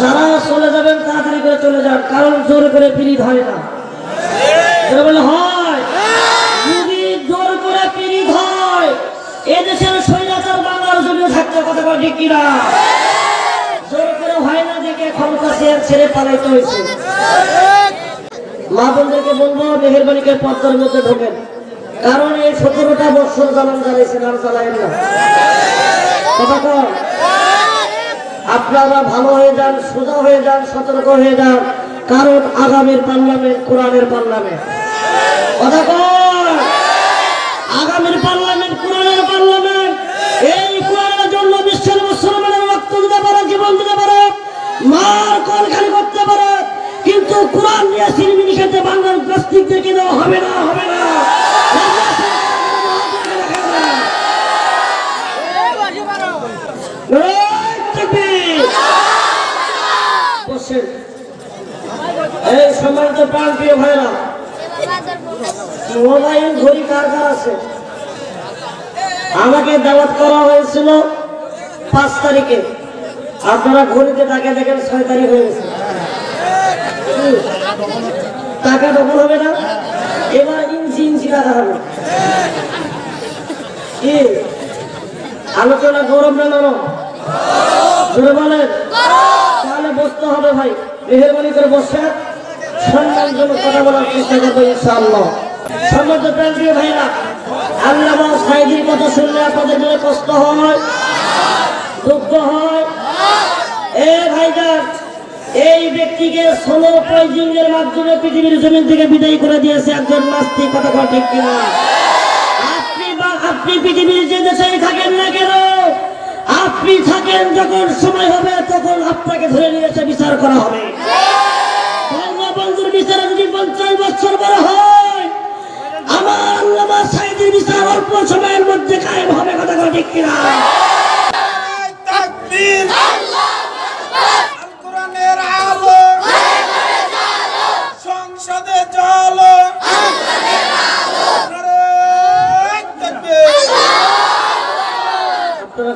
যারা চলে যাবেন, তাড়াতাড়ি করে চলে যান, কারণ জোর করে পিরিত হয় না। বলে হয়। যদি জোর করে হয় জন্য বলে জোর করে হয় না দেখে ছেড়ে বলব মধ্যে কারণ এই সতেরোটা বছর জ্বালান জ্বালাইছেন আর চালাইন না। আপনারা ভালো হয়ে যান, সোজা হয়ে যান, সতর্ক হয়ে যান। কারণ আগামীর পার্লামেন্ট কোরআনের পার্লামেন্ট কথা আগামীর পার্লামেন্ট কোরআনের পার্লামেন্ট এই কোরআনের জন্য বিশ্বের মুসলমানের রক্ত দিতে পারে, জীবন দিতে পারে, মার কলখানি করতে পারে। কিন্তু কোরআন নিয়ে সিনেমিনি খেতে বাংলার নাস্তিকদেরকে দেওয়া হবে না হবে না এই তাকবীর! বসেন। এই সম্মানিত প্রাণ প্রিয় মোবাইল ঘড়ি কার আছে? আমাকে দাওয়াত করা হয়েছিল পাঁচ তারিখে। আপনারা ঘড়িতে তাকে দেখেন ছয় তারিখ হয়ে গেছে? টাকা ডবল হবে না? এবার ইঞ্চি ইঞ্চি টাকা হবে। কি? আলোচনা গরম না নরম? জোরে বলেন। বসতে হবে ভাই। মেহরবানি করে বসে। কথা বলার চেষ্টা করব ভাইরা আল্লাহ সাইদির কথা শুনলে আপনাদের মনে কষ্ট হয়? দুঃখ হয়? এ ভাইজান এই ব্যক্তিকে ষোলো পয়জিংয়ের মাধ্যমে পৃথিবীর জমিন থেকে বিদায় করে দিয়েছে একজন নাস্তিক, কথা ঠিক কিনা? আপনি বা আপনি পৃথিবীর যে দেশেই থাকেন না কেন? আপনি থাকেন যখন সময় হবে, তখন আপনাকে ধরে নিয়ে এসে বিচার করা হবে। যদি হয়, আমার সাইদের বিচার অল্প সময়ের মধ্যে কায়েম হবে, কথা ঠিক কিনা?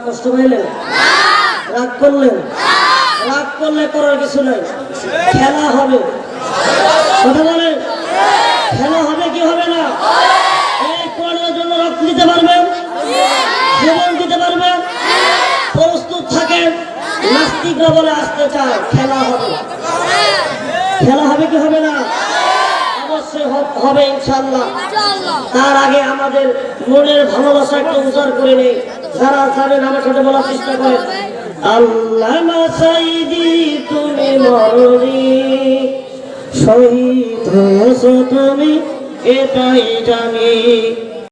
কষ্ট পাইলেন? রাগ করলেন? রাগ করলে করার কিছু নাই। খেলা হবে। কথা বলেন? খেলা হবে কি হবে না? এই কোরআনের জন্য রক্ত দিতে পারবেন? জীবন দিতে পারবেন? প্রস্তুত থাকেন? নাস্তিকরা বলে আসতে চায়, খেলা হবে। খেলা হবে কি হবে না? অবশ্যই হবে ইনশাল্লাহ তার আগে আমাদের মনের ভালোবাসা একটু উজাড় করে নেই। যারা জানেন আমার সাথে বলার চেষ্টা করেন আল্লাহ সাইদি তুমি মরণি শহীদ তুমি, এটাই জানি।